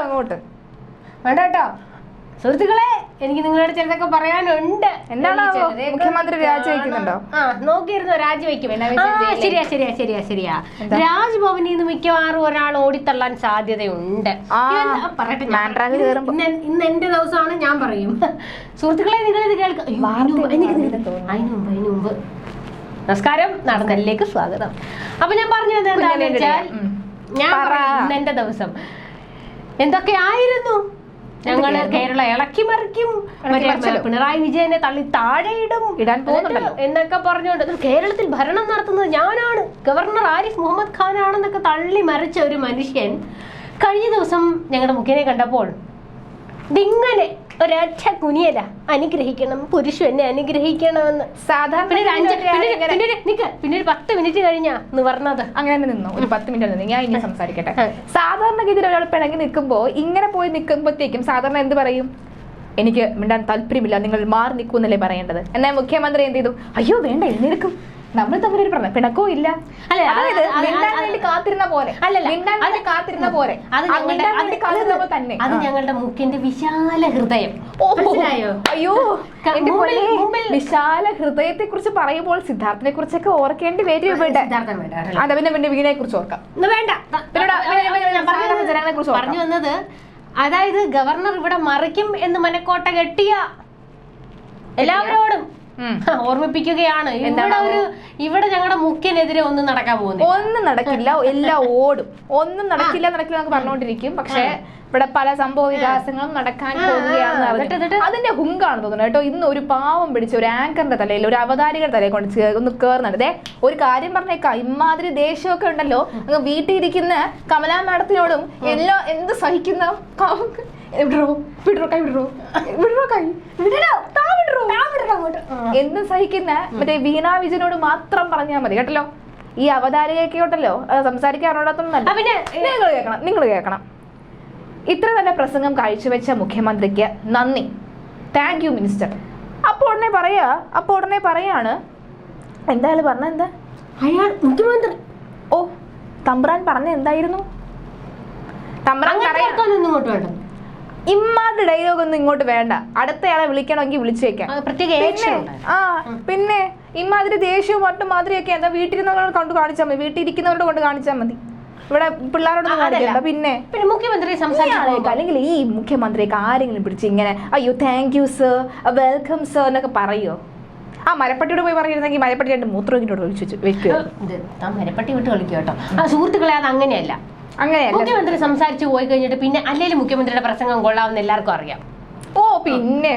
അങ്ങോട്ട്. വേണ്ട കേട്ടോ സുഹൃത്തുക്കളെ എനിക്ക് നിങ്ങളോട് ചിലതൊക്കെ പറയാനുണ്ട്. എന്താണാവോ? മുഖ്യമന്ത്രി രാജിവെക്കുന്നുണ്ടോ? ആ നോക്കിയിരുന്നു രാജിവെക്കും ശരിയാ ശരിയാ ശരിയാ ശരിയാ. രാജ്ഭവനിൽ നിന്ന് മിക്കവാറും ഒരാൾ ഓടിത്തള്ളാൻ സാധ്യതയുണ്ട്. പറയട്ടെ ഇന്ന് എന്റെ ദിവസമാണ് ഞാൻ പറയും. സുഹൃത്തുക്കളെ നിങ്ങൾ ഇത് കേൾക്കാം അതിന് മുമ്പ്, അതിന് മുമ്പ്, നമസ്കാരം നടന്നിലേക്ക് സ്വാഗതം. അപ്പൊ ഞാൻ പറഞ്ഞു വന്നത് എന്താണെന്ന് വെച്ചാൽ ഉം. ഞാൻ. പറയും, ദിവസം എന്തൊക്കെയായിരുന്നു ഞങ്ങൾ? കേരള ഇളക്കി മറിക്കും മറ്റേ പിണറായി വിജയനെ തള്ളി താഴെയിടും ഇടാൻ പോകുന്നുണ്ടല്ലോ. എന്നൊക്കെ പറഞ്ഞുകൊണ്ട് കേരളത്തിൽ ഭരണം നടത്തുന്നത് ഞാനാണ് ഗവർണർ ആരിഫ് മുഹമ്മദ് ഖാൻ ആണെന്നൊക്കെ തള്ളി മറിച്ച ഒരു മനുഷ്യൻ കഴിഞ്ഞ ദിവസം ഞങ്ങളുടെ മുഖ്യനെ കണ്ടപ്പോൾ ഇതിങ്ങനെ ഒരൊറ്റ കുനിയല. അനുഗ്രഹിക്കണം. പുരുഷു എന്നെ അനുഗ്രഹിക്കണമെന്ന്. സാധാരണ പിന്നെ ഒരു പത്ത് മിനിറ്റ് കഴിഞ്ഞാ നിവർന്നത്. അങ്ങനെ തന്നെ നിന്നു. ഒരു പത്ത് മിനിറ്റ് നിന്ന് ഞാൻ ഇനി സംസാരിക്കട്ടെ. സാധാരണഗതിയിൽ ഒരാൾ പിണങ്ങി നിൽക്കുമ്പോൾ ഇങ്ങനെ പോയി നിൽക്കുമ്പോഴത്തേക്കും സാധാരണ എന്ത് പറയും? എനിക്ക് മിണ്ടാൻ താല്പര്യമില്ല. നിങ്ങൾ മാറി നിൽക്കൂന്നല്ലേ പറയേണ്ടത്? എന്നാൽ മുഖ്യമന്ത്രി എന്ത് ചെയ്തു? അയ്യോ വേണ്ട എഴുന്നേൽക്കും. നമ്മൾ തമ്മിൽ ഒരു പ്രശ്നം പിണക്കവും ഇല്ല. അല്ല, അത് അതായത് മിണ്ടാൻ വേണ്ടി കാത്തിരുന്ന പോലെ. അല്ലല്ല, മിണ്ടാൻ അത് വേണ്ടി കാത്തിരുന്ന പോലെ. അത് മിണ്ടാൻ വേണ്ടി തന്നെ. അത് ഞങ്ങളുടെ മൂക്കിന്റെ വിശാല ഹൃദയം. അയ്യോ. വിശാല ഹൃദയത്തെ കുറിച്ച് പറയുമ്പോൾ സിദ്ധാർത്ഥനെ കുറിച്ചൊക്കെ ഓർക്കേണ്ടി വരും ഇവിടെ. അതെ പിന്നെ പിന്നെ വീണയെ കുറിച്ച് ഓർക്കാം. വേണ്ട. പറഞ്ഞു വന്നത്- പറഞ്ഞു വന്നത് അതായത് ഗവർണർ ഇവിടെ മറിക്കും എന്ന് മനക്കോട്ട കെട്ടിയ എല്ലാവരോടും. ഓർമ്മിപ്പിക്കുകയാണ്. ഇവിടെ ഒരു ഇവിടെ ഞങ്ങളുടെ മുഖ്യനെതിരെ ഒന്നും നടക്കാൻ പോകുന്നില്ല. ഒന്നും നടക്കില്ല. എല്ലാം ഓടും. ഒന്നും നടക്കില്ല നടക്കില്ല എന്നൊക്കെ പറഞ്ഞുകൊണ്ടിരിക്കും പക്ഷെ ഇവിടെ പല സംഭവ വികാസങ്ങളും നടക്കാൻ എന്നിട്ട്? അതിന്റെ ഹുങ്കാണ് തോന്നുന്നത് കേട്ടോ. ഇന്ന് ഒരു പാവം പിടിച്ച ഒരു ആങ്കറിന്റെ തലയിൽ ഒരു അവതാരികയുടെ തലയിൽ കൊണ്ട് ഒന്ന് കേറുന്നുണ്ട്. ദേ ഒരു കാര്യം പറഞ്ഞേക്കാം. ഇമാതിരി ദേഷ്യമൊക്കെ ഉണ്ടല്ലോ. അങ്ങ് വീട്ടിൽ ഇരിക്കുന്ന കമലാ മാഡത്തിനോടും എല്ലാം എന്ത് സഹിക്കുന്ന? വിടറോ വിടറോ കൈ വിടറോ? വിടറോ കൈ? വിടരോ താ വിടറോ? എന്തും സഹിക്കുന്ന മറ്റേ വീണാ വിജയനോട് മാത്രം പറഞ്ഞാൽ മതി കേട്ടല്ലോ? ഈ അവതാരികയൊക്കെ ഉണ്ടല്ലോ അത് സംസാരിക്കാനോടത്തൊന്നല്ല പിന്നെ നിങ്ങൾ കേൾക്കണം നിങ്ങൾ കേൾക്കണം. ഇത്ര നല്ല പ്രസംഗം കാഴ്ചവെച്ച മുഖ്യമന്ത്രിക്ക് നന്ദി. താങ്ക് യു മിനിസ്റ്റർ അപ്പോൾ ഉടനെ പറയാ അപ്പോൾ ഉടനെ പറയാണ് എന്തായാലും പറഞ്ഞ എന്താ? അയാൾ മുഖ്യമന്ത്രി. ഓ തമ്പ്രാൻ പറഞ്ഞ എന്തായിരുന്നു? തമ്പ്രാൻ ഇങ്ങോട്ട് വേണ്ട. ഇമ്മാതിരി ഡയലോഗ് ഒന്നും ഇങ്ങോട്ട് വേണ്ട. അടുത്തയാളെ വിളിക്കണമെങ്കിൽ വിളിച്ചു വെക്കാം. പിന്നെ ആ പിന്നെ ഇമാതിരി ദേഷ്യവും മറ്റും മാതിരിയൊക്കെ എന്താ വീട്ടിലിരുന്നവരോട് കൊണ്ട് കാണിച്ചാൽ മതി. വീട്ടിൽ ഇരിക്കുന്നവരോട് കൊണ്ട് കാണിച്ചാൽ മതി. ഇവിടെ പിള്ളേരോടൊന്നും ആ, കാണിക്കണ്ട. പിന്നെ പിന്നെ മുഖ്യമന്ത്രി ഈ അല്ലെങ്കിൽ ഈ മുഖ്യമന്ത്രിയൊക്കെ ആരെങ്കിലും പിടിച്ച് ഇങ്ങനെ അയ്യോ thank you sir welcome sir എന്നൊക്കെ പറയോ? ആ മരപ്പട്ടിയോട് പോയി പറഞ്ഞിരുന്നെങ്കിൽ മരപ്പട്ടി രണ്ട് മൂത്രത്തിനോട് ഒഴിച്ചു വെച്ചു വെക്കുക മരപ്പട്ടി വിട്ട് കളിക്കും കേട്ടോ. ആ സുഹൃത്തുക്കളെ അത് അങ്ങനെയല്ല. അങ്ങനെയല്ല. മുഖ്യമന്ത്രി സംസാരിച്ചു പോയി കഴിഞ്ഞിട്ട് പിന്നെ അല്ലെങ്കിൽ മുഖ്യമന്ത്രിയുടെ പ്രസംഗം കൊള്ളാവുന്ന എല്ലാവർക്കും അറിയാം. ഓ പിന്നെ.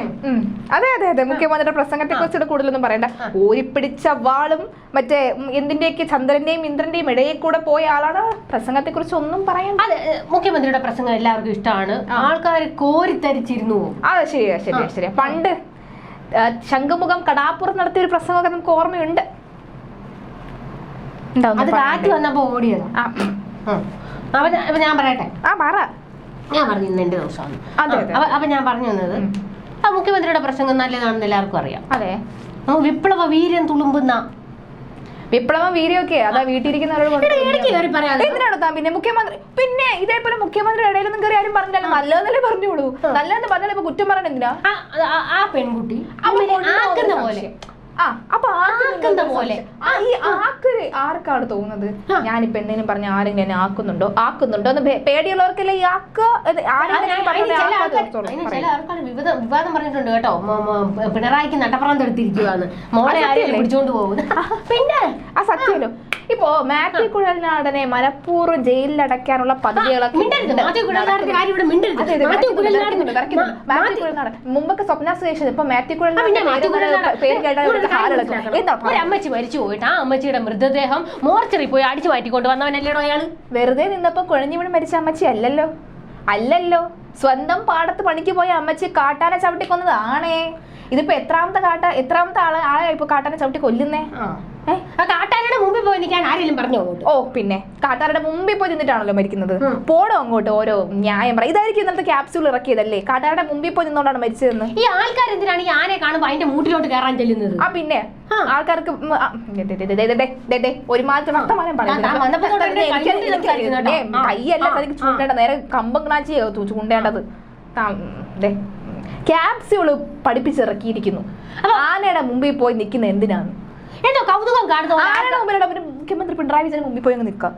അതെ അതെ അതെ. മുഖ്യമന്ത്രിയുടെ പ്രസംഗത്തെ കുറിച്ച് കൂടുതലൊന്നും പറയണ്ട. ഊരിപ്പിടിച്ച വാളും മറ്റേ എന്തിന്റെയൊക്കെ ചന്ദ്രന്റെയും ഇന്ദ്രന്റെയും ഇടയിൽ കൂടെ പോയ ആളാണ്. പ്രസംഗത്തെ കുറിച്ച് ഒന്നും പറയണ്ട. അതെ മുഖ്യമന്ത്രിയുടെ പ്രസംഗം എല്ലാവർക്കും ഇഷ്ടമാണ് ആൾക്കാർ കോരിത്തരിച്ചിരുന്നു. അതെ ശരിയാ ശരിയാ ശരിയാ. പണ്ട് ശംഖുമുഖം കടാപ്പുറം നടത്തിയ ഒരു പ്രസംഗമൊക്കെ നമുക്ക് ഓർമ്മയുണ്ട്. അത് കാറ്റ്. വന്നപ്പോ ഓടിയതാ. ആ. അപ്പൊ ഞാൻ- ഞാൻ പറയട്ടെ? ആ പറ. ഞാൻ പറഞ്ഞു ഇന്ന് എന്റെ ദിവസമാണ്. അതെ, അതെ. അപ്പൊ- അപ്പൊ ഞാൻ പറഞ്ഞു വന്നത്. ആ മുഖ്യമന്ത്രിയുടെ പ്രസംഗം നല്ലതാണെന്ന് എല്ലാവർക്കും അറിയാം. അതെ. ആ, വിപ്ലവ വീര്യം തുളുമ്പുന്ന. വിപ്ലവ വീര്യമൊക്കെ അതാ വീട്ടിലിരിക്കുന്നവരോട് കൊണ്ട് എടാ, ഇടയ്ക്ക് കയറി പറയാതെ എന്തിനാണ് താൻ പിന്നെ മുഖ്യമന്ത്രി പിന്നെ ഇതേപോലെ മുഖ്യമന്ത്രി ഇടയിലൊന്നും കയറി ആരും പറഞ്ഞില്ല നല്ലതെന്നല്ലേ പറഞ്ഞോളൂ. നല്ലതെന്ന് പറഞ്ഞാൽ ഇപ്പൊ കുറ്റം പറയണ എന്തിനാ? ആ, ആ- ആ പെൺകുട്ടി കൊണ്ടുപോകുന്ന ആക്കുന്ന പോലെ സംശയം. ആ അപ്പൊ ആക്കുന്ന പോലെ. ഈ ആക്കര് ആർക്കാണ് തോന്നുന്നത്? ഞാനിപ്പോ എന്തെങ്കിലും പറഞ്ഞ ആരെങ്കിലും എന്നെ ആക്കുന്നുണ്ടോ? ആക്കുന്നുണ്ടോ എന്ന് പേടിയുള്ളവർക്കല്ലേ ഈ ആക്ക? ചില ആൾക്കാർ- വിവിധ വിവാദം പറഞ്ഞിട്ടുണ്ട് കേട്ടോ. പിണറായിക്ക് നട്ടപ്പുറം എടുത്തിരിക്കുവാന്ന് മോളെ ആരെയും പിടിച്ചോണ്ട് പോകുന്നു പിന്നെ ആ സത്യമല്ലോ ഇപ്പോ മാത്യു കുഴൽനാടനെ മനഃപൂർവം ജയിലിൽ അടയ്ക്കാനുള്ള പദ്ധതികളൊക്കെ മിണ്ടരുത്. മാത്യു കുഴൽനാടിന്റെ കാര്യം ഇവിടെ മിണ്ടരുത്. അതെ, അതെ, മാത്യു വരയ്ക്കുന്നുണ്ട്, കുഴൽനാടിന്റെ മാത്യു കുഴൽനാടൻ. മുമ്പൊക്കെ സ്വപ്ന സുരേഷൻ ഇപ്പൊ മാത്യു കുഴൽനാടൻ പേര് കേട്ടാൽ അമ്മച്ചി മരിച്ചു പോയിട്ട് ആ അമ്മച്ചിയുടെ മൃതദേഹം മോർച്ചറി പോയി അടിച്ചു മാറ്റിക്കൊണ്ട് വന്നവനല്ലേടോ അയാൾ? വെറുതെ നിന്നപ്പോ കുഴഞ്ഞു വീണ് മരിച്ച അമ്മച്ചി അല്ലല്ലോ? അല്ലല്ലോ? സ്വന്തം പാടത്ത് പണിക്ക് പോയ അമ്മച്ചി കാട്ടാന ചവിട്ടി കൊന്നത് ആണേ. ഇതിപ്പോ എത്രാമത്തെ കാട്ട എത്രാമത്തെ ആളെ ആളെ ഇപ്പൊ കാട്ടാന ചവിട്ടി കൊല്ലുന്നേ? ആ കാട്ടാനയുടെ മുമ്പിൽ പോയി നിൽക്കാൻ ആരെങ്കിലും പറഞ്ഞു അങ്ങോട്ട്? ഓ പിന്നെ. കാട്ടാരുടെ മുമ്പിൽ പോയി നിന്നിട്ടാണല്ലോ മരിക്കുന്നത്. പോടോ അങ്ങോട്ട് ഓരോ ന്യായം പറ. ഇതായിരിക്കും ഇന്നത്തെ ക്യാപ്സ്യൂൾ ഇറക്കിയതല്ലേ? കാട്ടാരുടെ മുമ്പിൽ പോയി നിന്നോണ്ടാണ് മരിച്ചതെന്ന്. ഈ ആൾക്കാർ എന്തിനാണ് ഈ ആനയെ കാണുമ്പോൾ അതിന്റെ മൂട്ടിലോട്ട് കയറാൻ ചെല്ലുന്നത്? ആ പിന്നെ. ആൾക്കാർക്ക് ഒരുമാതിരി വർത്തമാനം പറയുന്നത്. ചൂണ്ടേണ്ട നേരെ കമ്പം കാച്ചി ചൂണ്ടേണ്ടത്. ക്യാപ്സ്യൂൾ പഠിപ്പിച്ചിറക്കിയിരിക്കുന്നു. ആനയുടെ മുമ്പിൽ പോയി നിൽക്കുന്ന എന്തിനാണ്? എന്തോ കൗതുകം കാണുന്നു മുമ്പിലല്ല പിന്നെ മുഖ്യമന്ത്രി പിണറായി വിജയന് മുമ്പിൽ പോയി അങ്ങ് നിൽക്കാം.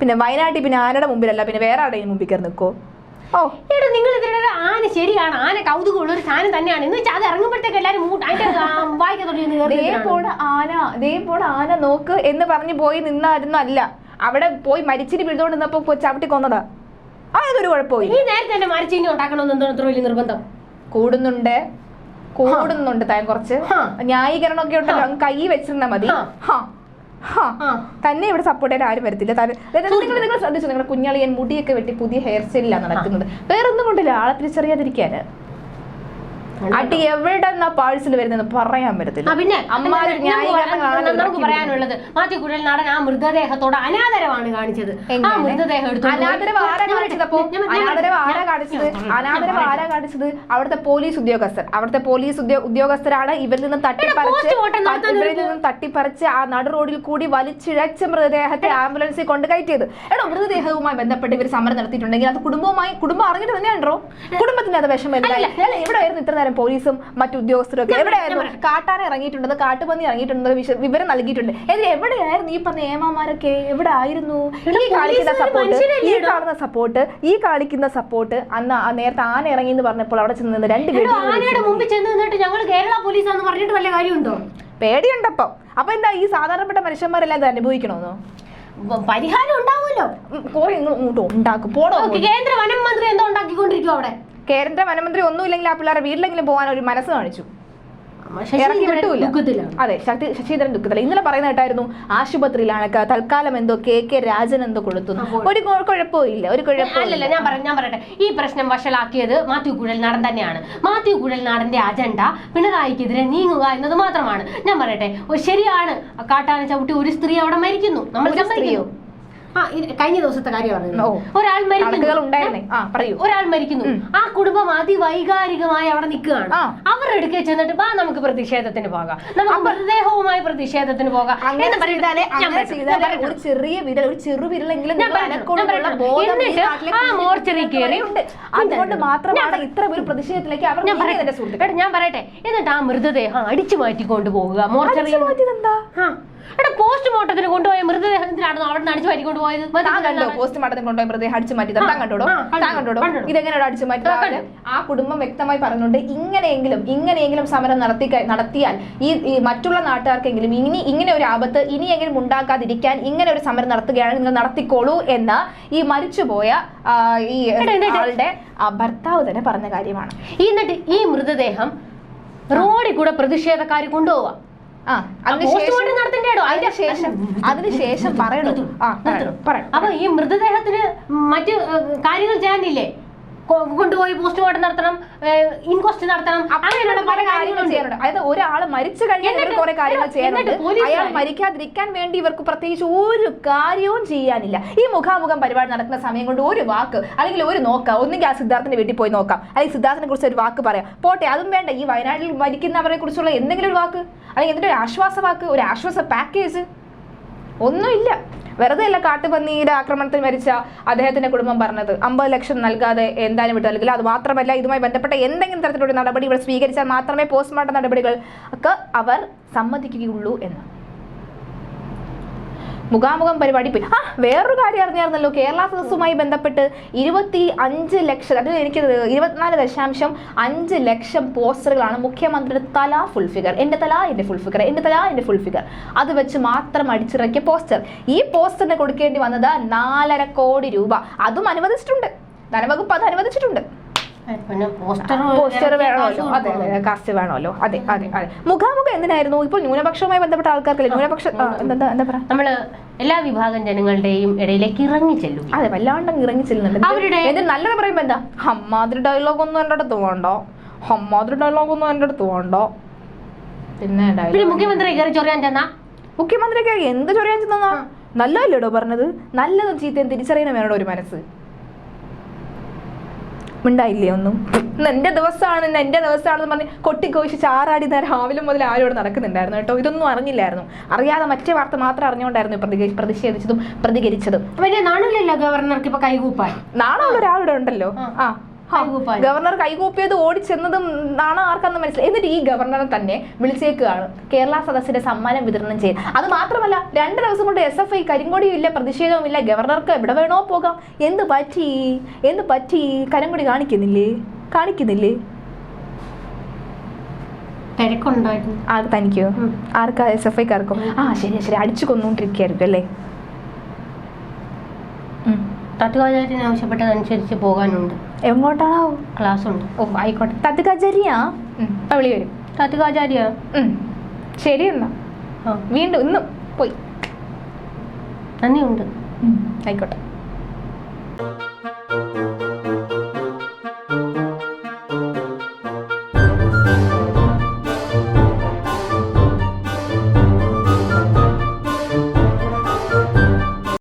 പിന്നെ വയനാട്ടിൽ പിന്നെ ആനയുടെ മുമ്പിലല്ല? പിന്നെ വേറെ ആരുടെയും മുമ്പിൽ കയറി നിൽക്കോ? ഓ. എടാ നിങ്ങൾ ഇതിലൊരു ആന ശരിയാണ് ആന കൗതുകമുള്ള ഒരു സാധനം തന്നെയാണ്. എന്ന് വെച്ചാൽ അത് ഇറങ്ങുമ്പോഴത്തേക്ക് എല്ലാവരും മൂട്ട് അതിന്റെ വായിക്കാൻ തുടങ്ങി ദേ പോണ ആന ദേ പോണ ആന നോക്ക് എന്ന് പറഞ്ഞു പോയി നിന്നായിരുന്നു അല്ല. അവിടെ പോയി മരിച്ചിട്ട് പിഴുതോണ്ട് നിന്നപ്പോ പോയി ചവിട്ടി കൊന്നതാ. അതൊരു കുഴപ്പമില്ല ഈ നേരത്തെ തന്നെ മരച്ചീനി ഉണ്ടാക്കണമെന്ന് എന്തോ ഇത്ര വലിയ നിർബന്ധം? കൂടുന്നുണ്ട്. കൂടുന്നുണ്ട് താൻ കുറച്ച്. ന്യായീകരണം ഒക്കെ ഉണ്ടല്ലോ അങ്ങ് കൈ വെച്ചിരുന്നാ മതി. തന്നെ ഇവിടെ സപ്പോർട്ട് ചെയ്യാൻ ആരും വരത്തില്ല. നിങ്ങൾ നിങ്ങൾ ശ്രദ്ധിച്ചു നിങ്ങളുടെ കുഞ്ഞളിയൻ മുടിയൊക്കെ വെട്ടി പുതിയ ഹെയർ സ്റ്റൈലിലാണ് നടക്കുന്നത്. വേറൊന്നും കൊണ്ടില്ല. ആളെ തിരിച്ചറിയാതിരിക്കാന്. അടി എവിടെന്നാ പാഴ്സൽ വരുന്നത് പറയാൻ പറ്റത്തില്ല. പിന്നെ നമുക്ക് പറയാനുള്ളത് മാത്യു കുഴൽ നടൻ ആ മൃതദേഹത്തോട് അനാദരവാണ് കാണിച്ചത്. ആ? മൃതദേഹം കാണിച്ചത് അവിടുത്തെ പോലീസ് ഉദ്യോഗസ്ഥർ അവിടുത്തെ പോലീസ് ഉദ്യോ- ഉദ്യോഗസ്ഥരാണ് ഇവരിൽ നിന്ന് തട്ടിപ്പറിച്ച് ഇവരിൽ നിന്നും തട്ടിപ്പറിച്ച് ആ നട റോഡിൽ കൂടി വലിച്ചിഴച്ച മൃതദേഹത്തെ ആംബുലൻസിൽ കൊണ്ട് കയറ്റിയത്. എടോ മൃതദേഹവുമായി ബന്ധപ്പെട്ട് ഇവർ സമരം നടത്തിയിട്ടുണ്ടെങ്കിൽ അത് കുടുംബവുമായി കുടുംബം അറിഞ്ഞിട്ട് തന്നെയാണോ കുടുംബത്തിന് അത് വിഷമമില്ല. ഇവിടെ ആയിരുന്നു ഇത്ര നേരം പോലീസും മറ്റു ഉദ്യോഗസ്ഥരും ഒക്കെ എവിടെയായിരുന്നു? കാട്ടാന ഇറങ്ങിയിട്ടുണ്ടെന്ന് കാട്ടുപന്നി ഇറങ്ങിയിട്ടുണ്ടെന്ന് വിവരം നൽകിയിട്ടുണ്ട്. ഇത് എവിടെയായിരുന്നു ഈ പറഞ്ഞ ഏമാമാരൊക്കെ? എവിടെ ആയിരുന്നു ഈ കാണിക്കുന്ന സപ്പോർട്ട് ഈ കാണുന്ന സപ്പോർട്ട് ഈ കാണിക്കുന്ന സപ്പോർട്ട് അന്ന് നേരത്തെ ആന ഇറങ്ങി എന്ന് പറഞ്ഞപ്പോൾ അവിടെ ചെന്ന് നിന്ന് രണ്ട് ആനയുടെ മുമ്പിൽ ചെന്ന് നിന്നിട്ട് ഞങ്ങൾ കേരള പോലീസാന്ന് പറഞ്ഞിട്ട് വല്ല കാര്യമുണ്ടോ? പേടിയുണ്ടപ്പോ. അപ്പൊ എന്താ ഈ സാധാരണപ്പെട്ട മനുഷ്യന്മാരെല്ലാം ഇത് അനുഭവിക്കണമെന്നോ പരിഹാരം ഉണ്ടാവുമല്ലോ. കോഴി കുറെ ഇങ്ങോട്ട് ഉണ്ടാക്കും. പോടോ കേന്ദ്ര വനം മന്ത്രി എന്തോ ഉണ്ടാക്കിക്കൊണ്ടിരിക്കും അവിടെ. കേന്ദ്ര വനമന്ത്രി ഒന്നുമില്ലെങ്കിൽ ആ പിള്ളേരെ വീട്ടിലെങ്കിലും പോകാൻ ഒരു മനസ്സ് കാണിച്ചു. ഇറക്കി ശശീന്ദ്രൻ വിട്ടൂല അതെ ശക്തി ശശീന്ദ്രൻ ദുഃഖത്തില്ല ഇന്നലെ പറയുന്ന കേട്ടായിരുന്നു ആശുപത്രിയിലാണ് തൽക്കാലം എന്തോ കെ കെ രാജൻ എന്തോ കൊടുത്തുന്നു ഒരു കുഴപ്പമില്ല ഒരു കുഴപ്പമില്ല. അല്ലല്ല ഞാൻ പറയാം ഞാൻ പറയട്ടെ. ഈ പ്രശ്നം വഷളാക്കിയത് മാത്യു കുഴൽനാടൻ തന്നെയാണ്. മാത്യു കുഴൽനാടന്റെ അജണ്ട പിണറായിക്കെതിരെ നീങ്ങുക എന്നത് മാത്രമാണ്. ഞാൻ പറയട്ടെ ശരിയാണ്. കാട്ടാന ചവിട്ടി ഒരു സ്ത്രീ അവിടെ മരിക്കുന്നു. നമ്മൾ സമ്മതിക്കുന്നു. കഴിഞ്ഞ ദിവസത്തെ കാര്യം പറഞ്ഞു ഒരാൾ മരിക്കുന്നു. ഒരാൾ മരിക്കുന്നു. ആ കുടുംബം അതിവൈകാരികമായി അവിടെ നിൽക്കുകയാണ്. അവരുടെ അവർ എടുക്കെ ചെന്നിട്ട് വാ നമുക്ക് പ്രതിഷേധത്തിന് പോകാം. നമുക്ക് മൃതദേഹവുമായി പ്രതിഷേധത്തിന് പോകാം. ഒരു ചെറിയ വിരൽ ഒരു ചെറു വിരലെങ്കിലും എന്നിട്ട് ആ മോർച്ചറി കയറി ഉണ്ട് അതുകൊണ്ട് മാത്രമാണ് ഇത്ര ഒരു പ്രതിഷേധത്തിലേക്ക് അവർ ഞാൻ പറയട്ടെ. ഞാൻ പറയട്ടെ. എന്നിട്ട് ആ മൃതദേഹം അടിച്ചു മാറ്റിക്കൊണ്ട് പോവുക. മോർച്ചറി എടാ പോസ്റ്റ്മോർട്ടത്തിന് കൊണ്ടുപോയ മൃതദേഹത്തിലാണോ അവിടെ നിന്ന് അടിച്ചു മാറ്റിക്കൊണ്ട് പോയത് താൻ കണ്ടോ? പോസ്റ്റ്മോർട്ടത്തിന് കൊണ്ടുപോയി മൃതദേഹം അടിച്ചു മാറ്റി താൻ കണ്ടോടോ? താൻ കണ്ടോടോ? കണ്ടു. ഇതെങ്ങനെയാണ് അടിച്ചു മാറ്റി? ആ കുടുംബം വ്യക്തമായി പറഞ്ഞുകൊണ്ട് ഇങ്ങനെയെങ്കിലും ഇങ്ങനെയെങ്കിലും സമരം നടത്തി നടത്തിയാൽ ഈ മറ്റുള്ള നാട്ടുകാർക്കെങ്കിലും ഇനി ഇങ്ങനെ ഒരു ആപത്ത് ഇനിയെങ്കിലും ഉണ്ടാക്കാതിരിക്കാൻ ഇങ്ങനെ ഒരു സമരം നടത്തുകയാണെങ്കിൽ നിങ്ങൾ നടത്തിക്കോളൂ എന്ന് ഈ മരിച്ചുപോയ ഈ ആളുടെ ഭർത്താവ് തന്നെ പറഞ്ഞ കാര്യമാണ്. എന്നിട്ട് ഈ മൃതദേഹം റോഡിൽ കൂടെ പ്രതിഷേധക്കാർ കൊണ്ടുപോവാ. ആ അതിനുശേഷം പോസ്റ്റ്മോർട്ടം നടത്തേണ്ടോ അതിനുശേഷം പറയണു. ആ പറയണം. അപ്പൊ ഈ മൃതദേഹത്തിന് മറ്റു കാര്യങ്ങൾ ചെയ്യാനില്ലേ? കൊണ്ടുപോയി പോസ്റ്റ്മോർട്ടം നടത്തണം ഇൻക്വസ്റ്റ് നടത്തണം അങ്ങനെയുള്ള പല കാര്യങ്ങളും ചെയ്യാറുണ്ട് അതായത് ഒരാൾ മരിച്ചു കഴിഞ്ഞാൽ കുറെ കാര്യങ്ങൾ ചെയ്യാറുണ്ട്. അയാൾ മരിക്കാതിരിക്കാൻ വേണ്ടി ഇവർക്ക് പ്രത്യേകിച്ച് ഒരു കാര്യവും ചെയ്യാനില്ല. ഈ മുഖാമുഖം പരിപാടി നടക്കുന്ന സമയം കൊണ്ട് ഒരു വാക്ക് അല്ലെങ്കിൽ ഒരു നോക്കാം ഒന്നുകിൽ ആ സിദ്ധാർത്ഥിന്റെ വീട്ടിൽ പോയി നോക്കാം. അല്ലെങ്കിൽ സിദ്ധാർത്ഥിനെ കുറിച്ച് ഒരു വാക്ക് പറയാം. പോട്ടെ അതും വേണ്ട. ഈ വയനാട്ടിൽ മരിക്കുന്നവരെ കുറിച്ചുള്ള എന്തെങ്കിലും ഒരു വാക്ക് അല്ലെങ്കിൽ എന്തെങ്കിലും ഒരു ആശ്വാസ വാക്ക് ഒരു ആശ്വാസ പാക്കേജ് ഒന്നുമില്ല. വെറുതെ അല്ല കാട്ടുപന്നിയുടെ ആക്രമണത്തിൽ മരിച്ച അദ്ദേഹത്തിന്റെ കുടുംബം പറഞ്ഞത്. അമ്പത് ലക്ഷം നൽകാതെ എന്തായാലും വിട്ടു. നൽകില്ല അത് മാത്രമല്ല ഇതുമായി ബന്ധപ്പെട്ട എന്തെങ്കിലും തരത്തിലുള്ള നടപടി ഇവിടെ സ്വീകരിച്ചാൽ മാത്രമേ പോസ്റ്റ്മോർട്ടം നടപടികൾ ഒക്കെ അവർ സമ്മതിക്കുകയുള്ളൂ എന്ന്. മുഖാമുഖം പരിപാടി. പോയി ആ വേറൊരു കാര്യം അറിഞ്ഞായിരുന്നല്ലോ കേരള സദസ്സുമായി ബന്ധപ്പെട്ട് ഇരുപത്തി അഞ്ച് ലക്ഷം അത് എനിക്ക് ഇരുപത്തിനാല് ദശാംശം അഞ്ച് ലക്ഷം പോസ്റ്ററുകളാണ് മുഖ്യമന്ത്രിയുടെ തല ഫുൾ ഫിഗർ എന്റെ തല എന്റെ ഫുൾ ഫിഗർ എന്റെ തല എന്റെ ഫുൾ ഫിഗർ അത് വെച്ച് മാത്രം അടിച്ചിറക്കിയ പോസ്റ്റർ. ഈ പോസ്റ്ററിന് കൊടുക്കേണ്ടി വന്നത് നാലര കോടി രൂപ. അതും അനുവദിച്ചിട്ടുണ്ട്. ധനവകുപ്പ് അത് അനുവദിച്ചിട്ടുണ്ട്. പോസ്റ്റർ വേണമല്ലോ. അതെ അതെ കാസ്റ്റ് വേണമല്ലോ. അതെ അതെ അതെ. മുഖാമുഖം എന്തിനായിരുന്നു? ഇപ്പോൾ ന്യൂനപക്ഷവുമായി ബന്ധപ്പെട്ട ആൾക്കാർക്കല്ലേ? ന്യൂനപക്ഷ എന്താ എന്താ പറയാ? നമ്മൾ എല്ലാ വിഭാഗം ജനങ്ങളുടെയും ഇടയിലേക്ക് ഇറങ്ങി ചെല്ലും അതെ വല്ലാണ്ട് ഇറങ്ങി ചെല്ലുന്നുണ്ട്. അവരുടെ- നല്ലത് പറയുമ്പോ എന്താ? അമ്മാതിരി ഡയലോഗ് ഒന്നും എന്റെ അടുത്ത് വേണ്ടോ? അമ്മാതിരി ഡയലോഗ് ഒന്നും എന്റെ അടുത്ത് വേണ്ടോ? പിന്നെ മുഖ്യമന്ത്രി കയറി ചൊറിയാൻ ചെന്നാ? മുഖ്യമന്ത്രിക്ക് എന്ത് ചൊറിയാൻ ചെന്നാ? നല്ലതല്ലേടോ പറഞ്ഞത്? നല്ലതും ചീത്തയും തിരിച്ചറിയണം വേണോ ഒരു മനസ്സ്. മിണ്ടായില്ലേ ഒന്നും? എന്റെ ദിവസമാണ് എന്റെ ദിവസമാണെന്ന് പറഞ്ഞ് കൊട്ടിക്കോശി ചാറാടി നേരം രാവിലെ മുതൽ ആരോട് നടക്കുന്നുണ്ടായിരുന്നു കേട്ടോ. ഇതൊന്നും അറിഞ്ഞില്ലായിരുന്നു. അറിയാതെ മറ്റേ വാർത്ത മാത്രം അറിഞ്ഞുകൊണ്ടായിരുന്നു പ്രതി പ്രതിഷേധിച്ചതും പ്രതികരിച്ചതും. നാണില്ലല്ലോ ഗവർണർക്ക് ഇപ്പൊ കൈകൂപ്പാൻ. നാണമുള്ള ഒരാളുടെ ഉണ്ടല്ലോ. ആ. ഗവർണർ കൈകൂപ്പിയത് ഓടിച്ചെന്നതും നാണം ആർക്കെന്ന് മനസ്സിലായി. എന്നിട്ട് ഈ ഗവർണറെ തന്നെ വിളിച്ചേക്കുകയാണ്. കേരള സദസ്സിന്റെ സമ്മാനം വിതരണം ചെയ്ത്. അത് മാത്രമല്ല രണ്ട് ദിവസം കൊണ്ട് എസ് എഫ് ഐ കരിങ്കൊടിയും ഇല്ല പ്രതിഷേധവും ഇല്ല. ഗവർണർക്ക് എവിടെ വേണോ പോകാം. എന്ത് പറ്റി? എന്ത് പറ്റി? കരിങ്കൊടി കാണിക്കുന്നില്ലേ? കാണിക്കുന്നില്ലേ? തിരക്കുണ്ടായിരുന്നു. ആ തനിക്കോ. ആർക്കാ എസ് എഫ് ഐക്കാർക്കും ആ ശരി ശരി. അടിച്ചു കൊന്നുകൊണ്ടിരിക്കുകയായിരിക്കും അല്ലേ? ഉം. തത്വാചാര്യൻ ആവശ്യപ്പെട്ടതനുസരിച്ച് പോകാനുണ്ട്. എങ്ങോട്ടാണോ? ക്ലാസ് ഉണ്ട് ഓ ആയിക്കോട്ടെ. തത്തുകാചാരിയാ വിളി വരും തത്തുകാചാര്യ. ശരി എന്നാ. വീണ്ടും ഇന്നും പോയി. നന്ദിയുണ്ട് ആയിക്കോട്ടെ.